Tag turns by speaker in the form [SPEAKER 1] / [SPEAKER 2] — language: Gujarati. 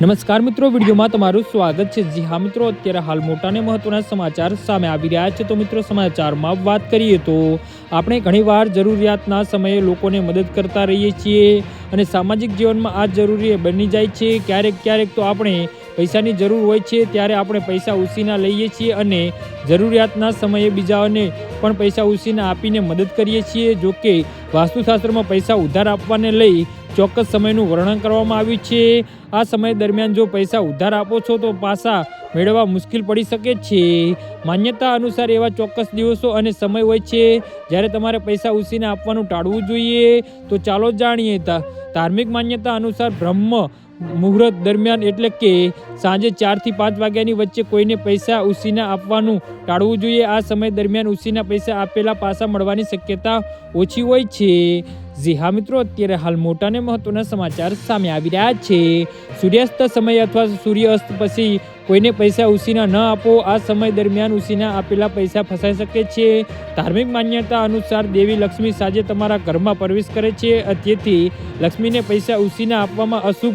[SPEAKER 1] નમસ્કાર મિત્રો, વિડીયોમાં તમારું સ્વાગત છે. જી હા મિત્રો, અત્યારે હાલ મોટા અને મહત્વના સમાચાર સામે આવી રહ્યા છે. તો મિત્રો, સમાચારમાં વાત કરીએ તો આપણે ઘણીવાર જરૂરિયાતના સમયે લોકોને મદદ કરતા રહીએ છીએ અને સામાજિક જીવનમાં આ જરૂરી બની જાય છે. ક્યારેક ક્યારેક તો આપણે પૈસાની જરૂર હોય છે, ત્યારે આપણે પૈસા ઉછીના લઈએ છીએ અને જરૂરિયાતના સમયે બીજાઓને પણ પૈસા ઉછીને આપીને મદદ કરીએ છીએ, જો કે વાસ્તુશાસ્ત્રમાં પૈસા ઉધાર આપવાને લઈ ચોક્કસ સમયનું વર્ણન કરવામાં આવ્યું છે. આ સમય દરમિયાન જો પૈસા ઉધાર આપો છો, તો પાસા મેળવવા મુશ્કેલ પડી શકે છે. માન્યતા અનુસાર એવા ચોક્કસ દિવસો અને સમય હોય છે, જ્યારે તમારે પૈસા ઉછીને આપવાનું ટાળવું જોઈએ. તો ચાલો જાણીએ ધાર્મિક માન્યતા અનુસાર બ્રહ્મ મુહૂર્ત દરમિયાન એટલે કે સાંજે ચારથી પાંચ વાગ્યાની વચ્ચે કોઈને પૈસા ઉસીના આપવાનું ટાળવું જોઈએ. આ સમય દરમિયાન ઉસીના પૈસા આપેલા પાછા મળવાની શક્યતા ઓછી હોય છે. જી હા મિત્રો, અત્યારે હાલ મોટા ને મહત્વના સમાચાર સામે આવી રહ્યા છે. સૂર્યાસ્ત સમય અથવા સૂર્યાસ્ત પછી કોઈને પૈસા ઉસીના ન આપો. આ સમય દરમિયાન ઉસીના આપેલા પૈસા ફસાઈ શકે છે. ધાર્મિક માન્યતા અનુસાર દેવી લક્ષ્મી સાંજે તમારા ઘરમાં પ્રવેશ કરે છે. તેથી લક્ષ્મીને પૈસા ઉસીના આપવામાં અશુભ